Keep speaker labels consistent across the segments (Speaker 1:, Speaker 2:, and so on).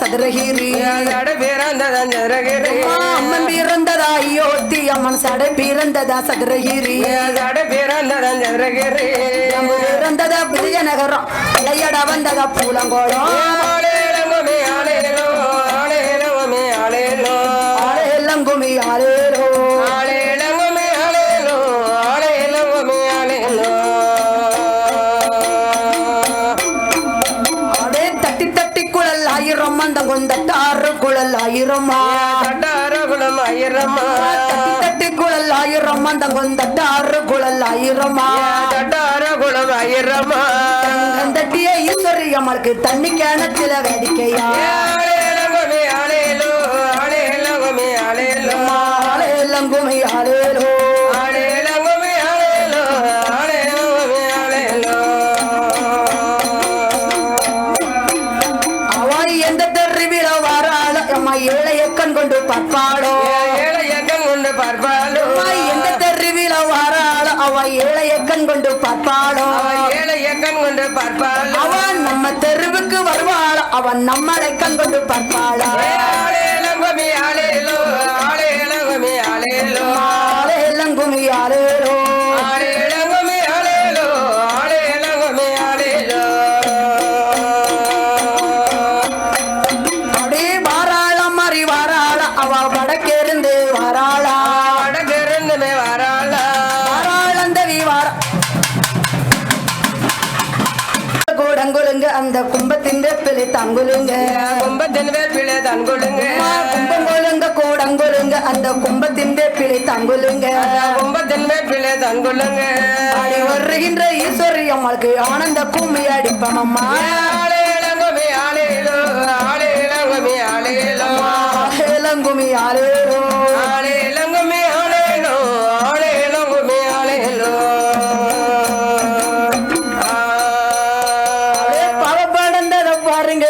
Speaker 1: சதுரகிரி. அம்மன் பிறந்ததா அயோத்தி அம்மன் சடை பிறந்ததா சதுரகிரி.
Speaker 2: பிறந்ததா சதுரகிரி.
Speaker 1: அம்மு பிறந்ததா விஜயநகரம். விளையாட வந்ததா பூலங்கோடம் ஆயிரம்? அந்த கொந்தட்டாறு குழல் ஆயிரமா?
Speaker 2: சட்டாரகுலம் ஐயரம்மா
Speaker 1: தட்டி தட்டி குழல் ஆயிரம்? அந்த கொந்தட்டாறு குழல் ஆயிரமா?
Speaker 2: சட்டாரகுலம் ஐயரம்மா
Speaker 1: தட்டிய ஈஸ்வரி அம்மளுக்கு தண்ணி கிணத்துல வேடிக்கையா?
Speaker 2: ஆளேலங்குமி ஆளேலோ ஆளேலங்குமி
Speaker 1: அவ ஏழைய கண் கொண்டு பார்ப்பாளோ?
Speaker 2: ஏழையக்கம் கொண்டு பார்ப்பாலும்
Speaker 1: அவன் நம்ம தெருவுக்கு வருவாளோ? அவன் நம்மளை கண் கொண்டு பார்ப்பாளா? கூடங்குலுங்க அந்த கும்பத்தின் பிள்ளை தங்குலுங்க
Speaker 2: கும்பத்தின் வேப்பிலே தன் கொடுங்க.
Speaker 1: கும்பங்கொலுங்க கூடங்குலுங்க அந்த கும்பத்தின் பிள்ளை தங்குலுங்க
Speaker 2: கும்பத்தின் வேப்பிலே தன் கொடுங்க.
Speaker 1: அடி வருகின்ற ஈஸ்வரி அம்மாளுக்கு ஆனந்த கும்மி அடிப்பம் அம்மா.
Speaker 2: ஆளேலங்குமி ஆளேலோ ஆளேலங்குமி ஆளேலோ
Speaker 1: ஆலேலங்குமி ஆலேலோ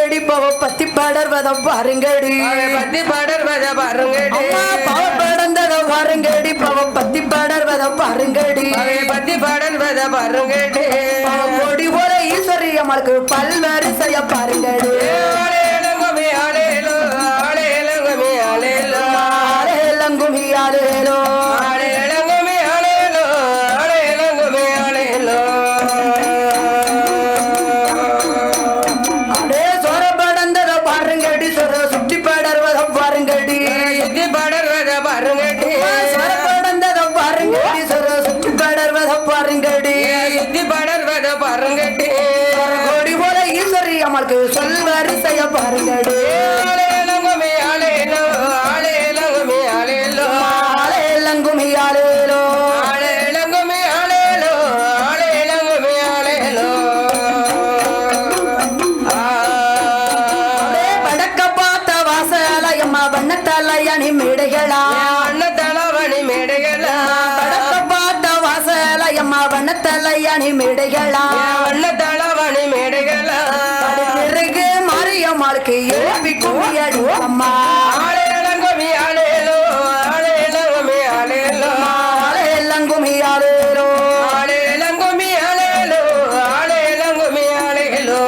Speaker 1: பாருங்கடி பவ பத்தி படர்வத பாருங்கடி.
Speaker 2: பத்தி படர்வத பாருங்கடி.
Speaker 1: அம்மா பவப்படந்தத பாருங்கடி. பவ பத்தி படர்வத பாருங்கடி.
Speaker 2: பத்தி படர்வத பாருங்கடி.
Speaker 1: பவ கொடி போல ஈஸ்வரி அம்மாளுக்கு பல்வரிசைய பாருங்கடி. பார்த்த வாசலையம்மா வண்ணத்தலையணி மேடைகளா.
Speaker 2: அண்ணத்தளவணி மேடைகளா.
Speaker 1: வடக்க பார்த்த வாசலையம்மா வண்ணத்தலையணி மேடைகளா.
Speaker 2: அண்ணத்தளவணி மேடைகளா.
Speaker 1: அம்மா.
Speaker 2: ஆளேலங்குமி ஆளேலோ ஆளேலங்குமி ஆளேலோ.
Speaker 1: ஆலேலங்குமி ஆலேலோ
Speaker 2: ஆளேலங்குமி ஆளேலோ ஆளேலங்குமி ஆளேலோ.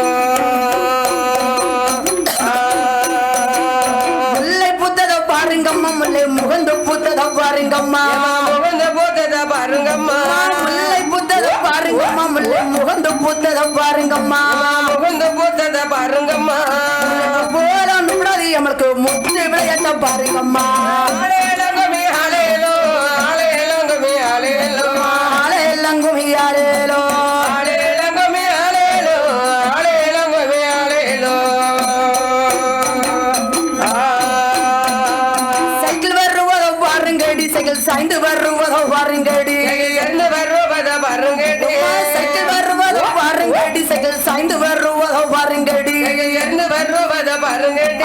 Speaker 1: முல்லை புத்தத பாருங்கம்மா முல்லை முகந்து புத்தத பாருங்கம்மா.
Speaker 2: முகந்த போத்தத பாருங்கம்மா.
Speaker 1: முல்லை புத்தத பாருங்கம்மா முல்லை முகந்து புத்தத பாருங்கம்மா.
Speaker 2: முகந்த
Speaker 1: பாருங்கடி சைக்கிள் சாய்ந்து வருவதோ பாருங்கடி
Speaker 2: என்ன வருவத பாருங்கடி
Speaker 1: சைக்கிள் வருவதோ பாருங்கடி சைக்கிள் சாய்ந்து வருவதோ பாருங்கடி
Speaker 2: என்ன வருவத பாருங்கடி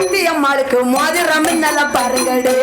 Speaker 1: சக்தி அம்மாளுக்கு மோதிரம் நல்லா பாருங்கடே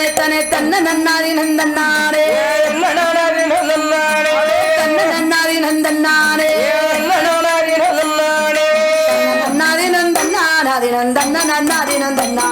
Speaker 2: தனே தனே
Speaker 1: தன்ன நன்னாரி நந்தன்னாரே. தன்ன நன்னாரி நந்தன்னாரே. நன்னாரி நந்தன்னாரே நன்னாரி நந்தன்னாரி. நந்தன்ன நன்னாரி நந்தன்னா